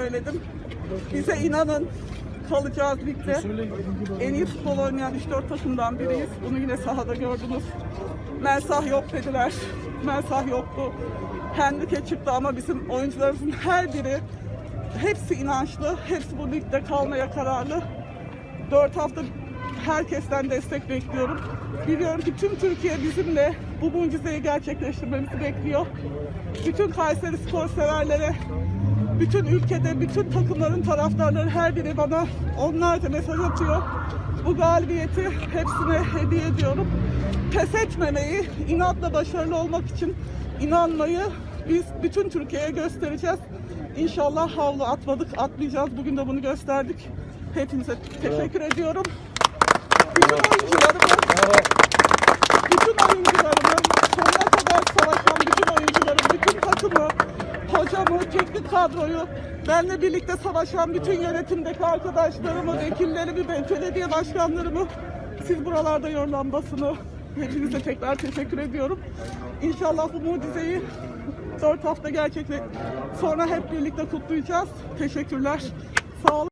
söyledim. Bize inanın kalacağız ligde. En iyi futbol oynayan 3-4 takımdan biriyiz. Bunu yine sahada gördünüz. Mensah yok dediler. Mensah yoktu. Hendrik'e çıktı ama bizim oyuncularımızın her biri hepsi inançlı. Hepsi bu ligde kalmaya kararlı. 4 hafta herkesten destek bekliyorum. Biliyorum ki tüm Türkiye bizimle bu mucizeyi gerçekleştirmemizi bekliyor. Bütün Kayseri spor severlere, bütün ülkede, bütün takımların taraftarları her biri bana onlarca mesaj atıyor. Bu galibiyeti hepsine hediye ediyorum. Pes etmemeyi, inatla başarılı olmak için inanmayı biz bütün Türkiye'ye göstereceğiz. İnşallah havlu atmadık, atmayacağız. Bugün de bunu gösterdik. Hepinize teşekkür ediyorum. Bütün oyuncularımız, bütün oyuncularımın sonuna kadar savaşan bütün oyuncularım, bütün takımı, hocamı, teknik kadroyu, benle birlikte savaşan bütün yönetimdeki arkadaşlarımı, vekillerimi, be- belediye başkanlarımı, siz buralarda yorulan basını, hepinize tekrar teşekkür ediyorum. İnşallah bu mucizeyi 4 hafta gerçekle sonra hep birlikte kutlayacağız. Teşekkürler. Sağ olun.